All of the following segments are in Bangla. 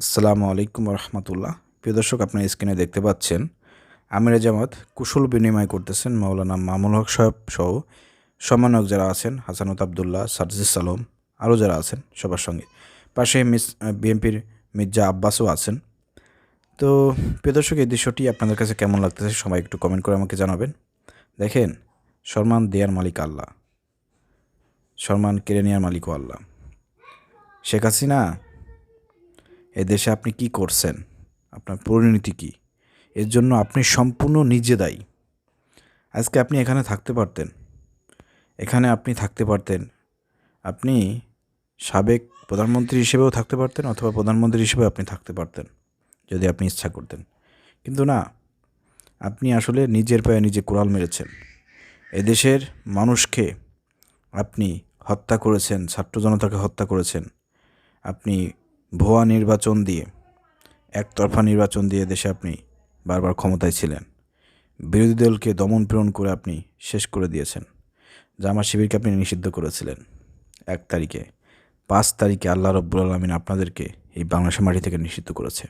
আসসালামু আলাইকুম রহমতুল্লাহ প্রিয় দর্শক, আপনার স্ক্রিনে দেখতে পাচ্ছেন, আমিরা জামাত কুশল বিনিময় করতেছেন মাওলানা মামুল হক সাহেব সহ সমন্বয়ক যারা আছেন, হাসানুত আবদুল্লাহ, সারজিস সালম, আরও যারা আছেন সবার সঙ্গে। পাশে মিস বিএনপির মির্জা আব্বাসও আছেন। তো প্রিয় দর্শক, এই দৃশ্যটি আপনাদের কাছে কেমন লাগতেছে সবাই একটু কমেন্ট করে আমাকে জানাবেন। দেখেন সম্মান দেয়ার মালিক আল্লাহ সম্মান কেড়ে নেওয়ার মালিকও আল্লাহ। শেখ হাসিনা এ দেশে আপনি কি করছেন? আপনার পরিণতি কি? এর জন্য আপনি সম্পূর্ণ নিজে দায়ী। আজকে আপনি এখানে থাকতে পারতেন। এখানে আপনি থাকতে পারতেন। আপনি সাবেক প্রধানমন্ত্রী হিসেবেও থাকতে পারতেন অথবা প্রধানমন্ত্রী হিসেবে আপনি থাকতে পারতেন, যদি আপনি ইচ্ছা করতেন। কিন্তু না, আপনি আসলে নিজের পায়ে নিজে কোড়াল মেরেছেন। এদেশের মানুষকে আপনি হত্যা করেছেন, ছাত্র জনতাকে হত্যা করেছেন। আপনি ভুয়া নির্বাচন দিয়ে, একতরফা নির্বাচন দিয়ে দেশে আপনি বারবার ক্ষমতায় ছিলেন। বিরোধী দলকে দমন পীড়ন করে আপনি শেষ করে দিয়েছেন। জামা শিবিরকে আপনি নিষিদ্ধ করেছিলেন। এক তারিখে, পাঁচ তারিখে আল্লাহ রব্বুল আলমিন আপনাদেরকে এই বাংলাদেশের মাটি থেকে নিষিদ্ধ করেছে।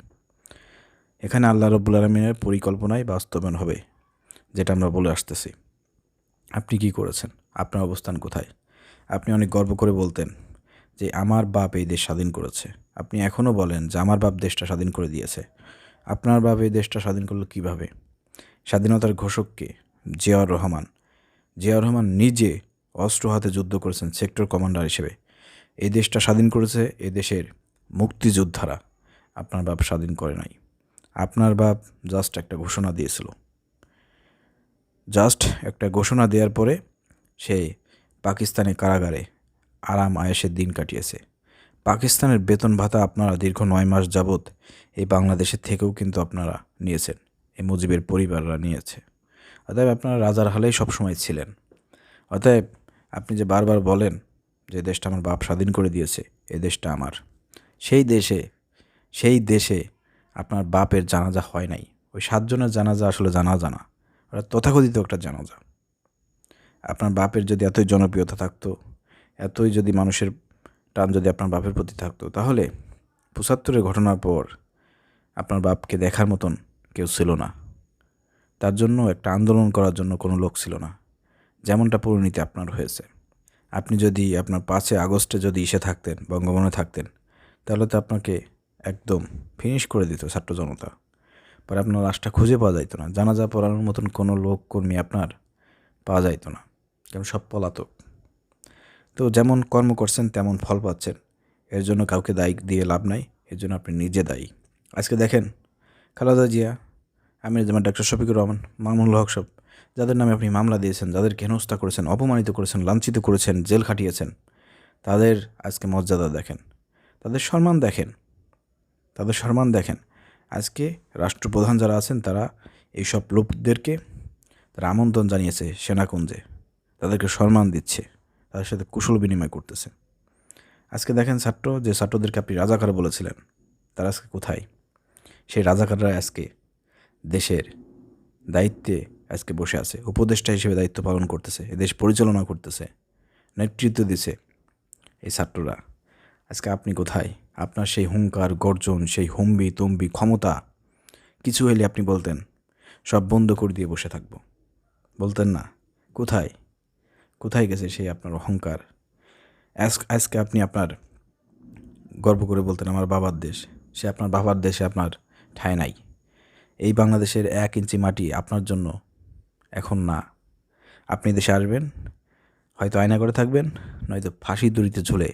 এখানে আল্লাহ রব্বুল আলমিনের পরিকল্পনায় বাস্তবায়ন হবে, যেটা আমরা বলে আসতেছি। আপনি কি করেছেন? আপনার অবস্থান কোথায়? আপনি অনেক গর্ব করে বলতেন যে, আমার বাপ এই দেশ স্বাধীন করেছে। আপনি এখনও বলেন যে আমার বাপ দেশটা স্বাধীন করে দিয়েছে। আপনার বাপ এই দেশটা স্বাধীন করল কীভাবে? স্বাধীনতার ঘোষককে জিয়াউর রহমান। জিয়াউর রহমান নিজে অস্ত্র হাতে যুদ্ধ করেছেন সেক্টর কমান্ডার হিসেবে। এই দেশটা স্বাধীন করেছে এ দেশের মুক্তিযোদ্ধারা। আপনার বাপ স্বাধীন করে নাই। আপনার বাপ জাস্ট একটা ঘোষণা দিয়েছিল। জাস্ট একটা ঘোষণা দেওয়ার পরে সে পাকিস্তানি কারাগারে আরাম আয়েসের দিন কাটিয়েছে। পাকিস্তানের বেতন ভাতা আপনারা দীর্ঘ নয় মাস যাবৎ এই বাংলাদেশের থেকেও কিন্তু আপনারা নিয়েছেন, এই মুজিবের পরিবাররা নিয়েছে। অতএব আপনারা রাজার হালেই সবসময় ছিলেন। অতএব আপনি যে বারবার বলেন যে দেশটা আমার বাপ স্বাধীন করে দিয়েছে এই দেশটা আমার। সেই দেশে সেই দেশে আপনার বাপের জানাজা হয় নাই। ওই সাতজনের জানাজা আসলে জানাজা না, ওরা তথাকথিত একটা জানাজা। আপনার বাপের যদি এতই জনপ্রিয়তা থাকতো, এতই যদি মানুষের টান যদি আপনার বাপের প্রতি থাকতো, তাহলে পঁচাত্তরের ঘটনার পর আপনার বাপকে দেখার মতন কেউ ছিল না। তার জন্য একটা আন্দোলন করার জন্য কোনো লোক ছিল না। যেমনটা পরিণতি আপনার হয়েছে। আপনি যদি আপনার পাঁচে আগস্টে যদি ইসে থাকতেন বঙ্গবনে থাকতেন, তাহলে তো আপনাকে একদম ফিনিশ করে দিত ছাত্র জনতা। পরে আপনার লাশটা খুঁজে পাওয়া যাইতো না। জানাজা পড়ানোর মতন কোনো লোক, কর্মী আপনার পাওয়া যাইতো না। কারণ সব পলাতক। তো যেমন কর্ম করছেন, তেমন ফল পাচ্ছেন। এর জন্য কাউকে দায়ী দিয়ে লাভ নাই, এর জন্য আপনি নিজে দায়ী। আজকে দেখেন, খালেদা জিয়া, আমির জামান ডাক্তার শফিকুর রহমান মামুল হক সব, যাদের নামে আপনি মামলা দিয়েছেন যাদেরকে হেনস্থা করেছেন, অপমানিত করেছেন, লাঞ্ছিত করেছেন, জেল খাটিয়েছেন, তাদের আজকে মর্যাদা দেখেন। তাদের সম্মান দেখেন। তাদের সম্মান দেখেন। আজকে রাষ্ট্রপ্রধান যারা আছেন, তারা এইসব লোকদেরকে, তারা আমন্ত্রণ জানিয়েছে সেনাকুঞ্জে। তাদেরকে সম্মান দিচ্ছে। তাদের সাথে কুশল বিনিময় করতেছে। আজকে দেখেন ছাত্র, যে ছাত্রদেরকে আপনি রাজাকার বলেছিলেন, তারা আজকে কোথায়? সেই রাজাকাররা আজকে দেশের দায়িত্বে আজকে বসে আছে। উপদেষ্টা হিসেবে দায়িত্ব পালন করতেছে দেশ পরিচালনা করতেছে, নেতৃত্ব দিছে এই ছাত্ররা। আজকে আপনি কোথায়? আপনার সেই হুঙ্কার, গর্জন, সেই হুম্বি, তুম্বি, ক্ষমতা, কিছু হলে আপনি বলতেন, সব বন্ধ করে দিয়ে বসে থাকব। বলতেন না, কোথায়? কোথায় গেছে সেই আপনার অহংকার? আজ- আজকে আপনি আপনার গর্ব করে বলতেন আমার বাবার দেশ। সে আপনার বাবার দেশে আপনার ঠাঁই নাই। এই বাংলাদেশের এক ইঞ্চি মাটি আপনার জন্য এখন না। আপনি দেশে আসবেন, হয়তো আয়না করে থাকবেন, নয়তো ফাঁসি দড়িতে ঝুলে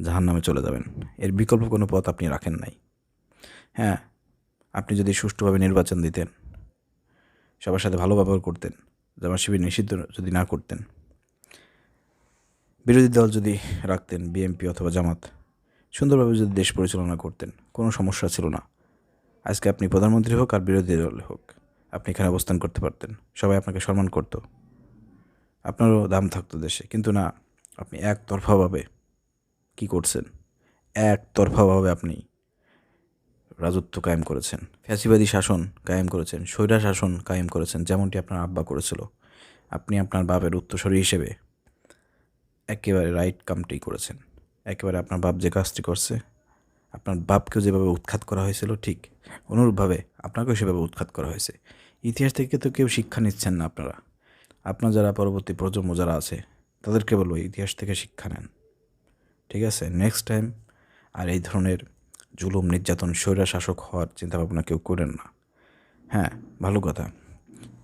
জাহান নামে চলে যাবেন। এর বিকল্প কোনো পথ আপনি রাখেন নাই। হ্যাঁ আপনি যদি সুষ্ঠুভাবে নির্বাচন দিতেন, সবার সাথে ভালো ব্যবহার করতেন জামা শিবির নিষিদ্ধ যদি না করতেন বিরোধী দল যদি রাখতেন, বিএনপি অথবা জামাত, সুন্দরভাবে যদি দেশ পরিচালনা করতেন, কোনো সমস্যা ছিল না। আজকে আপনি প্রধানমন্ত্রী হোক আর বিরোধী দল হোক, আপনি এখানে অবস্থান করতে পারতেন। সবাই আপনাকে সম্মান করতো। আপনারও দাম থাকতো দেশে। কিন্তু না, আপনি একতরফাভাবে কি করছেন? একতরফাভাবে আপনি রাজত্ব কায়েম করেছেন। ফ্যাসিবাদী শাসন কায়েম করেছেন স্বৈরা শাসন কায়েম করেছেন, যেমনটি আপনার আব্বা করেছিল। আপনি আপনার বাপের উত্তরসূরি হিসেবে একেবারে রাইট কামটি করেছেন। একেবারে আপনার বাপ যে কাজটি করছে, আপনার বাপকেও যেভাবে উৎখাত করা হয়েছিল, ঠিক অনুরূপভাবে আপনাকেও সেভাবে উৎখাত করা হয়েছে। ইতিহাস থেকে তো কেউ শিক্ষা নিচ্ছেন না আপনারা। আপনার যারা পরবর্তী প্রজন্ম যারা আছে, তাদেরকে বলব ইতিহাস থেকে শিক্ষা নেন। ঠিক আছে? নেক্সট টাইম আর এই ধরনের জুলুম, নির্যাতন স্বৈরা শাসক হওয়ার চিন্তাভাবনা কেউ করেন না। হ্যাঁ ভালো কথা।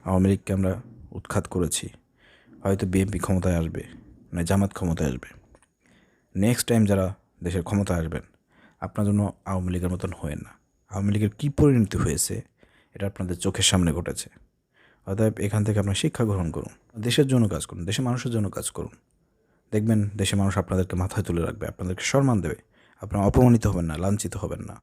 আওয়ামী লীগকে আমরা উৎখাত করেছি। হয়তো বিএনপি ক্ষমতায় আসবে। মানে জামাত ক্ষমতায় আসবে। নেক্সট টাইম যারা দেশের ক্ষমতায় আসবেন, আপনার জন্য আওয়ামী লীগের মতন হয়েন না। আওয়ামী লীগের কী পরিণতি হয়েছে, এটা আপনাদের চোখের সামনে ঘটেছে। অতএব এখান থেকে আপনার শিক্ষা গ্রহণ করুন, দেশের জন্য কাজ করুন, দেশের মানুষের জন্য কাজ করুন। দেখবেন দেশের মানুষ আপনাদেরকে মাথায় তুলে রাখবে, আপনাদেরকে সম্মান দেবে। আপনারা অপমানিত হবেন না, লাঞ্ছিত হবেন না।